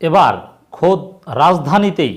এবার খোদ রাজধানীতেই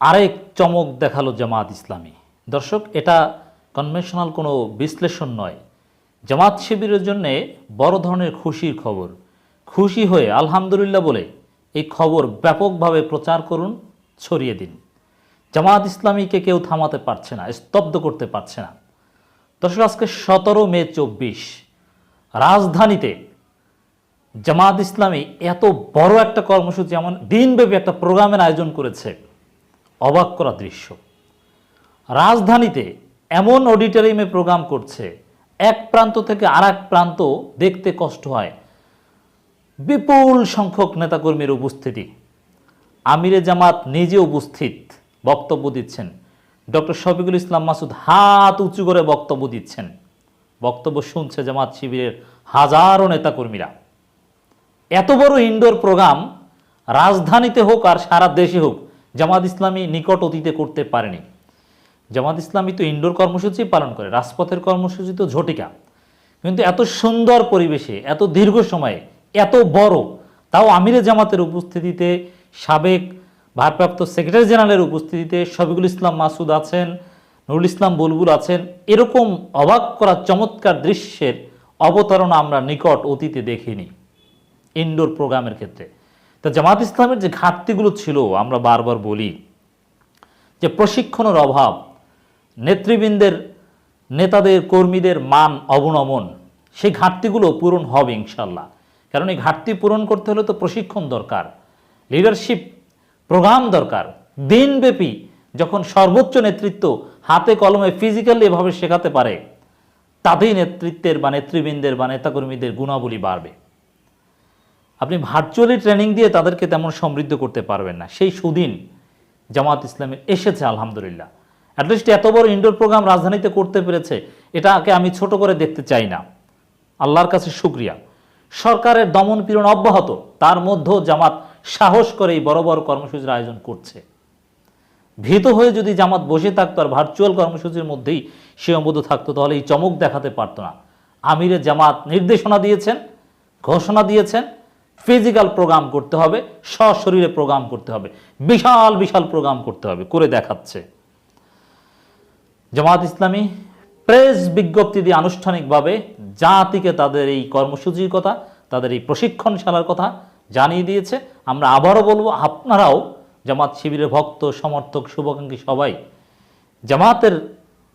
আরেক চমক দেখাল জামাত ইসলামী। দর্শক, এটা কনভেনশনাল কোনো বিশ্লেষণ নয়। জামাত শিবিরের জন্যে বড় ধরনের খুশির খবর। খুশি হয়ে আলহামদুলিল্লাহ বলে এই খবর ব্যাপকভাবে প্রচার করুন, ছড়িয়ে দিন। জামাত ইসলামীকে কেউ থামাতে পারছে না, স্তব্ধ করতে পারছে না। দর্শক, আজকে সতেরো মে চব্বিশ, রাজধানীতে জামাত ইসলামী এত বড় একটা কর্মসূচি এমন দিনব্যাপী একটা প্রোগ্রামের আয়োজন করেছে, অবাক করা দৃশ্য। রাজধানীতে এমন অডিটোরিয়ামে প্রোগ্রাম করছে, এক প্রান্ত থেকে আর প্রান্ত দেখতে কষ্ট হয়। বিপুল সংখ্যক নেতাকর্মীর উপস্থিতি। আমিরে জামাত নিজে উপস্থিত, বক্তব্য দিচ্ছেন। ডক্টর শফিকুল ইসলাম মাসুদ হাত উঁচু করে বক্তব্য দিচ্ছেন। বক্তব্য শুনছে জামাত শিবিরের হাজারো নেতাকর্মীরা। এত বড় ইনডোর প্রোগ্রাম রাজধানীতে হোক আর সারা দেশে হোক, জামাত ইসলামী নিকট অতীতে করতে পারেনি। জামাত ইসলামী তো ইনডোর কর্মসূচি পালন করে, রাজপথের কর্মসূচি তো ঝটিকা। কিন্তু এত সুন্দর পরিবেশে, এত দীর্ঘ সময়ে, এত বড়, তাও আমিরে জামাতের উপস্থিতিতে সাবেক ভারপ্রাপ্ত সেক্রেটারি জেনারেলের উপস্থিতিতে শফিকুল ইসলাম মাসুদ আছেন, নুরুল ইসলাম বুলবুল আছেন, এরকম অবাক করা চমৎকার দৃশ্যের অবতারণা আমরা নিকট অতীতে দেখিনি। ইনডোর প্রোগ্রামের ক্ষেত্রে। তা জামাত ইসলামের যে ঘাটতিগুলো ছিল, আমরা বারবার বলি যে প্রশিক্ষণের অভাব, নেতৃবৃন্দের, নেতাদের, কর্মীদের মান অবনমন, সেই ঘাটতিগুলো পূরণ হবে ইনশাল্লাহ কারণ এই ঘাটতি পূরণ করতে হলে তো প্রশিক্ষণ দরকার লিডারশিপ প্রোগ্রাম দরকার। দিনব্যাপী যখন সর্বোচ্চ নেতৃত্ব হাতে কলমে ফিজিক্যালি এভাবে শেখাতে পারে, তাতেই নেতৃত্বের বা নেতৃবৃন্দের বা নেতাকর্মীদের গুণাবলী বাড়বে। আপনি ভার্চুয়ালি ট্রেনিং দিয়ে তাদেরকে তেমন সমৃদ্ধ করতে পারবেন না। সেই সুদিন জামাত ইসলামের এসেছে, আলহামদুলিল্লাহ। অ্যাটলিস্ট এত বড় ইনডোর প্রোগ্রাম রাজধানীতে করতে পেরেছে, এটাকে আমি ছোট করে দেখতে চাই না। আল্লাহর কাছে শুক্রিয়া। সরকারের দমন পীড়ন অব্যাহত, তার মধ্যেও জামাত সাহস করে এই বড় বড় কর্মসূচির আয়োজন করছে। ভীত হয়ে যদি জামাত বসে থাকতো আর ভার্চুয়াল কর্মসূচির মধ্যেই সীমাবদ্ধ থাকতো, তাহলে এই চমক দেখাতে পারতো না। আমিরে জামাত নির্দেশনা দিয়েছেন, ঘোষণা দিয়েছেন ফিজিক্যাল প্রোগ্রাম করতে হবে, সশরীরে প্রোগ্রাম করতে হবে, বিশাল বিশাল প্রোগ্রাম করতে হবে, করে দেখাচ্ছে। জামাত ইসলামী প্রেস বিজ্ঞপ্তি দিয়ে আনুষ্ঠানিকভাবে জাতিকে তাদের এই কর্মসূচির কথা, তাদের এই প্রশিক্ষণশালার কথা জানিয়ে দিয়েছে। আমরা আবারও বলব, আপনারাও জামাত শিবিরের ভক্ত, সমর্থক, শুভাকাঙ্ক্ষী সবাই জামাতের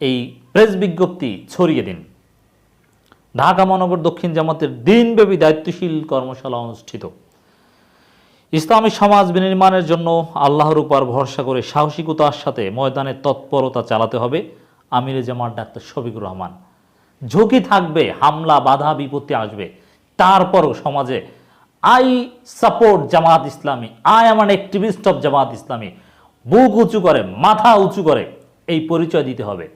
এই প্রেস বিজ্ঞপ্তি ছড়িয়ে দিন। ঢাকা মহানগর দক্ষিণ জামাতের দিনব্যাপী দায়িত্বশীল কর্মশালা অনুষ্ঠিত। ইসলামী সমাজ বিনির্মাণের জন্য আল্লাহর উপর ভরসা করে সাহসিকতার সাথে ময়দানে তৎপরতা চালাতে হবে, আমিরে জামাত ডাক্তার শফিকুর রহমান। ঝুঁকি থাকবে, হামলা, বাধা, বিপত্তি আসবে। তারপরও সমাজে I support Jamaat Islami, I am an activist of Jamaat Islami. বুক উঁচু করে, মাথা উঁচু করে এই পরিচয় দিতে হবে।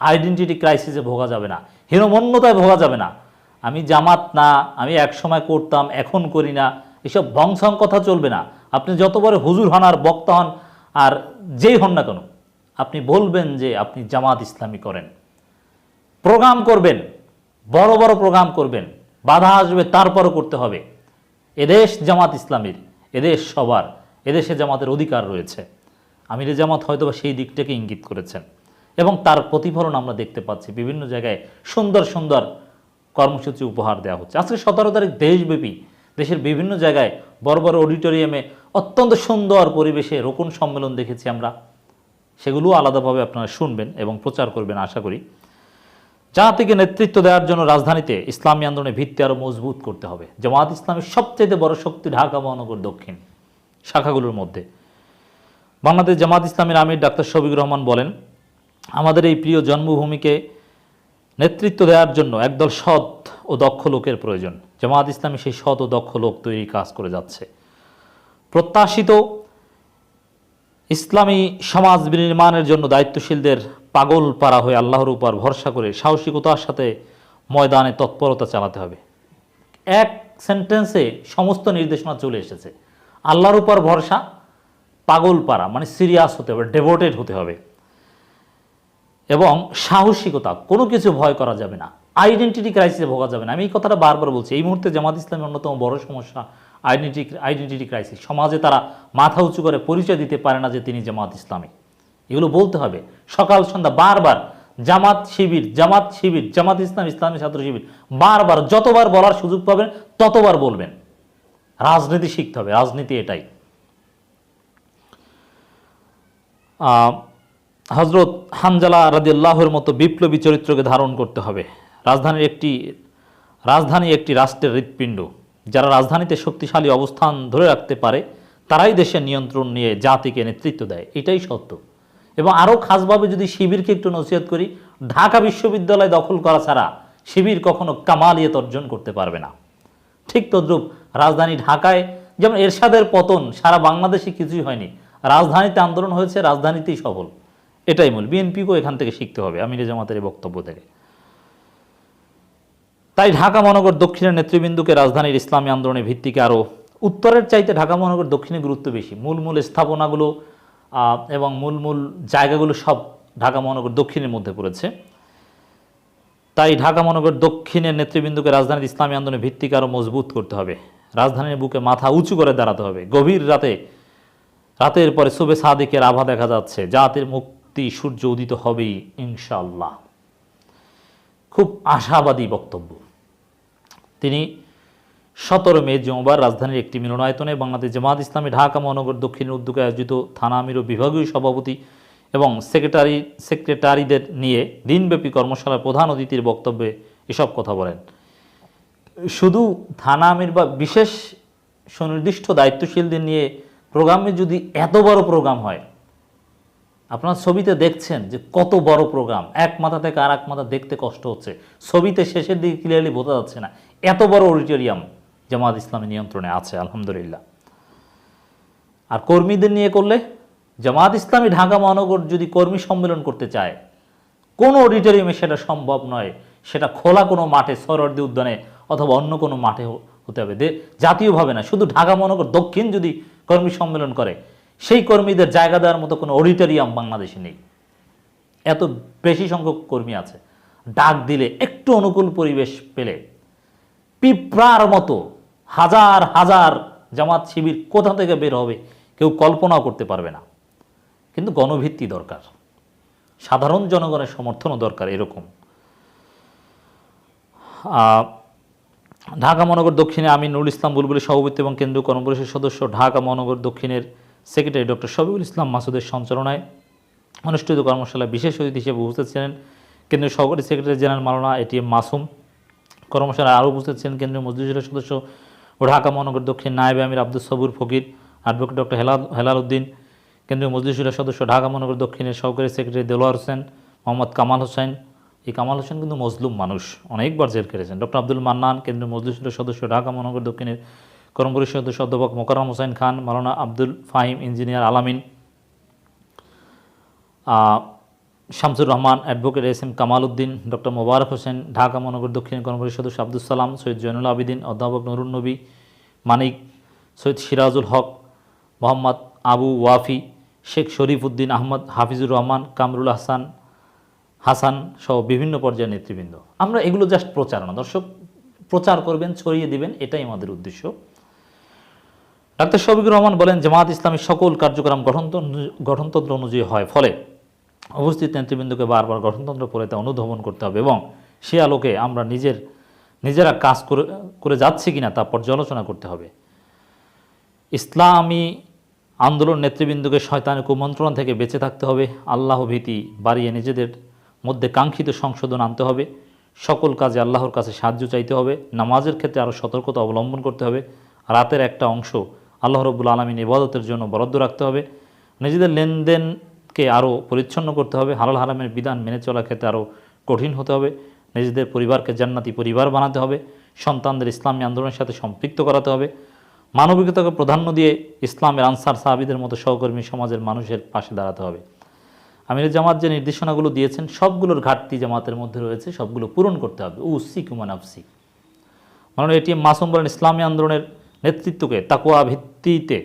আইডেন্টিটি ক্রাইসিসে ভোগা যাবে না। হীনমন্যতায় ভোগা যাবে না। আমি জামাত না, আমি এক সময় করতাম, এখন করি না। এসব ভংসং কথা চলবে না। আপনি যতবার হুজুর হন আর বক্তা হন, আর যেই হন না কেন, আপনি বলবেন যে আপনি জামাত ইসলামী করেন। প্রোগ্রাম করবেন, বড় বড় প্রোগ্রাম করবেন, বাধা আসবে, তারপরও করতে হবে। এদেশ জামাত ইসলামীর, এদেশ সবার, এদেশে জামাতের অধিকার রয়েছে। আমিরে জামাত হয়তো বা সেই দিকটাকে ইঙ্গিত করেছেন। এবং তার প্রতিফলন আমরা দেখতে পাচ্ছি। বিভিন্ন জায়গায় সুন্দর সুন্দর কর্মসূচি উপহার দেওয়া হচ্ছে। আজকে সতেরো তারিখ দেশব্যাপী, দেশের বিভিন্ন জায়গায় বড় বড় অডিটোরিয়ামে অত্যন্ত সুন্দর পরিবেশে রোকন সম্মেলন দেখেছি আমরা। সেগুলো আলাদাভাবে আপনারা শুনবেন এবং প্রচার করবেন, আশা করি। জাতিকে নেতৃত্ব দেওয়ার জন্য রাজধানীতে ইসলামী আন্দোলনের ভিত্তি আরও মজবুত করতে হবে। জামাত ইসলামের সবচেয়ে বড় শক্তি ঢাকা, মহানগর দক্ষিণ শাখাগুলোর মধ্যে। বাংলাদেশ জামাত ইসলামের আমির ডাক্তার শফিক রহমান বলেন আমাদের এই প্রিয় জন্মভূমিকে নেতৃত্ব দেওয়ার জন্য একদল সৎ ও দক্ষ লোকের প্রয়োজন। জামাত ইসলামী সেই সৎ ও দক্ষ লোক তৈরি কাজ করে যাচ্ছে। প্রত্যাশিত ইসলামী সমাজ বিনির্মাণের জন্য দায়িত্বশীলদের পাগল পাড়া হয়ে আল্লাহর উপর ভরসা করে সাহসিকতার সাথে ময়দানে তৎপরতা চালাতে হবে। এক সেন্টেন্সে সমস্ত নির্দেশনা চলে এসেছে। আল্লাহর উপর ভরসা, পাগল পাড়া মানে সিরিয়াস হতে হবে ডেভোটেড হতে হবে। এবং সাহসিকতা, কোনো কিছু ভয় করা যাবে না। আইডেন্টিটি ক্রাইসিসে ভোগা যাবে না। আমি এই কথাটা বারবার বলছি। এই মুহূর্তে জামাত ইসলামের অন্যতম বড় সমস্যা আইডেন্টি আইডেন্টিটি ক্রাইসিস সমাজে তারা মাথা উঁচু করে পরিচয় দিতে পারে না যে তিনি জামাত ইসলামী। এগুলো বলতে হবে। সকাল, সন্ধ্যা বারবার জামাত শিবির জামাত শিবির, জামাত ইসলাম ইসলামী ছাত্র শিবির বারবার, যতবার বলার সুযোগ পাবেন, ততবার বলবেন। রাজনীতি শিখতে হবে। রাজনীতি এটাই। হজরত হানজালা রাদিয়াল্লাহর মতো বিপ্লবী চরিত্রকে ধারণ করতে হবে। রাজধানীর একটি, রাজধানী একটি রাষ্ট্রের হৃৎপিণ্ড। যারা রাজধানীতে শক্তিশালী অবস্থান ধরে রাখতে পারে, তারাই দেশের নিয়ন্ত্রণ নিয়ে জাতিকে নেতৃত্ব দেয়। এটাই সত্য। এবং আরও খাসভাবে যদি শিবিরকে একটু নসিহত করি, ঢাকা বিশ্ববিদ্যালয় দখল করা ছাড়া শিবির কখনো কামালিয়ত অর্জন করতে পারবে না। ঠিক তদ্রূপ রাজধানী ঢাকায় যেমন এরশাদের পতন সারা বাংলাদেশে কিছুই হয়নি, রাজধানীতে আন্দোলন হয়েছে, রাজধানীতেই সফল। এটাই মূল। বিএনপিকেও এখান থেকে শিখতে হবে, আমির জামাতের এই বক্তব্য থেকে। তাই ঢাকা মহানগর দক্ষিণের নেতৃবৃন্দকে রাজধানীর ইসলামী আন্দোলনের ভিত্তিকে আরও উত্তরের চাইতে ঢাকা মহানগর দক্ষিণে গুরুত্ব বেশি। মূল মূল স্থাপনাগুলো এবং মূল মূল জায়গাগুলো সব ঢাকা মহানগর দক্ষিণের মধ্যে পড়েছে। তাই ঢাকা মহানগর দক্ষিণের নেতৃবৃন্দকে রাজধানীর ইসলামী আন্দোলনের ভিত্তিকে আরও মজবুত করতে হবে। রাজধানীর বুকে মাথা উঁচু করে দাঁড়াতে হবে। গভীর রাতে, রাতের পরে শুভে সাদিকের আভা দেখা যাচ্ছে। জাতির মুক্তি সূর্য উদিত হবেই ইনশাল্লাহ খুব আশাবাদী বক্তব্য। তিনি সতেরো মে জুমবার রাজধানীর একটি মিলনায়তনে বাংলাদেশ জামাত ইসলামী ঢাকা মহানগর দক্ষিণের উদ্যোগে আয়োজিত থানা আমির ও বিভাগীয় সভাপতি এবং সেক্রেটারি, সেক্রেটারিদের নিয়ে দিনব্যাপী কর্মশালার প্রধান অতিথির বক্তব্যে এসব কথা বলেন। শুধু থানা আমির বা বিশেষ সুনির্দিষ্ট দায়িত্বশীলদের নিয়ে প্রোগ্রামে যদি এত বড় প্রোগ্রাম হয় আপনার ছবিতে দেখছেন যে কত বড় প্রোগ্রাম এক মাথা থেকে আর এক মাথা দেখতে কষ্ট হচ্ছে। ছবিতে শেষের দিকে ক্লিয়ারলি বোঝা যাচ্ছে না। এত বড় অডিটোরিয়াম জামাত ইসলামী নিয়ন্ত্রণে আছে, আলহামদুলিল্লাহ। আর কর্মীদের নিয়ে করলে? জামাত ইসলামী ঢাকা মহানগর যদি কর্মী সম্মেলন করতে চায়, কোনো অডিটোরিয়ামে সেটা সম্ভব নয়। সেটা খোলা কোনো মাঠে, সরোয়ার্দী উদ্যানে অথবা অন্য কোনো মাঠে হতে হবে। জাতীয়ভাবে না, শুধু ঢাকা মহানগর দক্ষিণ যদি কর্মী সম্মেলন করে সেই কর্মীদের জায়গা দেওয়ার মতো কোনো অডিটোরিয়াম বাংলাদেশে নেই। এত বেশি সংখ্যক কর্মী আছে। ডাক দিলে একটু অনুকূল পরিবেশ পেলে পিঁপড়ার মতো হাজার হাজার জামাত শিবির কোথা থেকে বের হবে কেউ কল্পনাও করতে পারবে না। কিন্তু গণভিত্তি দরকার। সাধারণ জনগণের সমর্থনও দরকার এরকম। ঢাকা মহানগর দক্ষিণে আমি নুরুল ইসলাম বুলবুলের সভাপতি এবং কেন্দ্রীয় কর্মপরিষদ সদস্য, ঢাকা মহানগর দক্ষিণের সেক্রেটারি ডক্টর শফিউল ইসলাম মাসুদের সঞ্চালনায় অনুষ্ঠিত কর্মশালায় বিশেষ অতিথি হিসেবে উপস্থিত ছিলেন কেন্দ্রীয় সহকারী secretary general Maulana ATM Masum. কর্মশালায় আরও উপস্থিত ছিলেন কেন্দ্রীয় মজলিসের সদস্য ও ঢাকা মহানগর দক্ষিণ নায়েব আমির আব্দুল সবুর ফকির, অ্যাডভোকেট ডক্টর হেলাল হেলাল উদ্দিন কেন্দ্রীয় মজলিসুরের সদস্য ঢাকা মহানগর দক্ষিণের সহকারী সেক্রেটারি দেলোয়ার হোসেন, মোহাম্মদ কামাল হোসেন। এই কামাল হোসেন কিন্তু মজলুম মানুষ, অনেকবার জেল কেটেছেন ডক্টর আব্দুল মান্নান, কেন্দ্রীয় মজলিসুরের সদস্য ঢাকা মহানগর দক্ষিণের কর্মপরিষদ সদস্য অধ্যাপক মোকাররম হোসেন খান মালানা Abdul Fahim engineer Alamin Shamsur Rahman advocate S M Kamal Uddin doctor Mobarak Hossain, Dhaka মহানগর দক্ষিণ কর্মপরিষদ সদস্য আব্দুল সালাম, সৈয়দ জৈনুল আবিদিন, অধ্যাপক নুরুন নবী, মানিক, সৈয়দ সিরাজুল হক, মোহাম্মদ আবু ওয়াফি, শেখ শরীফ উদ্দিন আহমদ, হাফিজুর রহমান, কামরুল হাসান হাসান সহ বিভিন্ন পর্যায়ের নেতৃবৃন্দ। আমরা এগুলো জাস্ট প্রচারণা দর্শক। প্রচার করবেন, ছড়িয়ে দিবেন, এটাই আমাদের উদ্দেশ্য। ডাক্তার শফিকুর রহমান বলেন জামাত ইসলামের সকল কার্যক্রম গঠনতন্ত্র অনুযায়ী হয়। ফলে উপস্থিত নেতৃবৃন্দকে বারবার গঠনতন্ত্র পড়াতে অনুধাবন করতে হবে এবং সে আলোকে আমরা নিজের, নিজেরা কাজ করে করে যাচ্ছি কিনা তা পর্যালোচনা করতে হবে। ইসলামী আন্দোলন নেতৃবৃন্দকে শয়তানের কুমন্ত্রণা থেকে বেঁচে থাকতে হবে। আল্লাহ ভীতি বাড়িয়ে নিজেদের মধ্যে কাঙ্ক্ষিত সংশোধন আনতে হবে। সকল কাজে আল্লাহর কাছে সাহায্য চাইতে হবে। নামাজের ক্ষেত্রে আরও সতর্কতা অবলম্বন করতে হবে। রাতের একটা অংশ আল্লাহ রব্বুল আলমিন ইবাদতের জন্য বরাদ্দ রাখতে হবে। নিজেদের লেনদেনকে আরও পরিচ্ছন্ন করতে হবে। হালাল হারামের বিধান মেনে চলার ক্ষেত্রে আরও কঠিন হতে হবে। নিজেদের পরিবারকে জান্নাতি পরিবার বানাতে হবে। সন্তানদের ইসলামী আন্দোলনের সাথে সম্পৃক্ত করাতে হবে। মানবিকতাকে প্রাধান্য দিয়ে ইসলামের আনসার সাহাবিদের মতো সহকর্মী সমাজের মানুষের পাশে দাঁড়াতে হবে। আমির জামাত যে নির্দেশনাগুলো দিয়েছেন, সবগুলোর ঘাটতি জামাতের মধ্যে রয়েছে। সবগুলো পূরণ করতে হবে। উ সিকুমান আফসি মানে এটি মাসুম বলেন, ইসলামী আন্দোলনের নেতৃত্বকে তাকুয়া ভিত্তিতে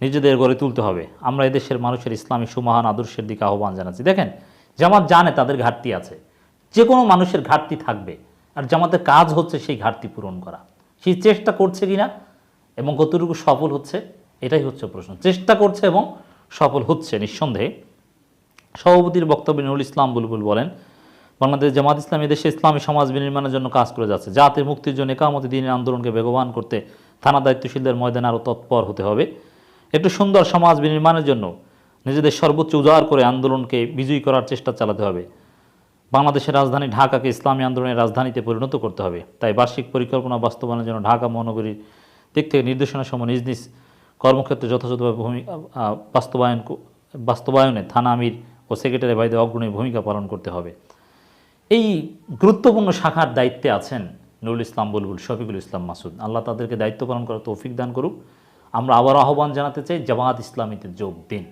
নিজেদের গড়ে তুলতে হবে। আমরা এদেশের মানুষের ইসলামী সুমহান আদর্শের দিকে আহ্বান জানাচ্ছি। দেখেন, জামাত জানে তাদের ঘাটতি আছে। যে কোনো মানুষের ঘাটতি থাকবে। আর জামাতের কাজ হচ্ছে সেই ঘাটতি পূরণ করা। সেই চেষ্টা করছে কিনা এবং কতটুকু সফল হচ্ছে, এটাই হচ্ছে প্রশ্ন। চেষ্টা করছে এবং সফল হচ্ছে নিঃসন্দেহে। সভাপতির বক্তব্যে নুরুল ইসলাম বুলবুল বলেন, বাংলাদেশ জামাত ইসলামী দেশে ইসলামী সমাজ বিনির্মাণের জন্য কাজ করে যাচ্ছে। জাতির মুক্তির জন্য একামতি দিনের আন্দোলনকে বেগবান করতে থানা দায়িত্বশীলদের ময়দানে আরও তৎপর হতে হবে। একটু সুন্দর সমাজ বিনির্মাণের জন্য নিজেদের সর্বোচ্চ উজাড় করে আন্দোলনকে বিজয়ী করার চেষ্টা চালাতে হবে। বাংলাদেশের রাজধানী ঢাকাকে ইসলামী আন্দোলনের রাজধানীতে পরিণত করতে হবে। তাই বার্ষিক পরিকল্পনা বাস্তবায়নের জন্য ঢাকা মহানগরীর দিক থেকে নির্দেশনা সময় নিজ নিজ কর্মক্ষেত্রে যথাযথভাবে ভূমিকা বাস্তবায়ন বাস্তবায়নে থানা আমির ও সেক্রেটারি ভাইদের অগ্রণী ভূমিকা পালন করতে হবে। এই গুরুত্বপূর্ণ শাখার দায়িত্বে আছেন নুরুল ইসলাম বুলবুল, শফিকুল ইসলাম মাসুদ। আল্লাহ তাদেরকে দায়িত্ব পালন করার তৌফিক দান করুক। আমরা আবার আহ্বান জানাতে চাই জামাত ইসলামীতে যোগ দিন।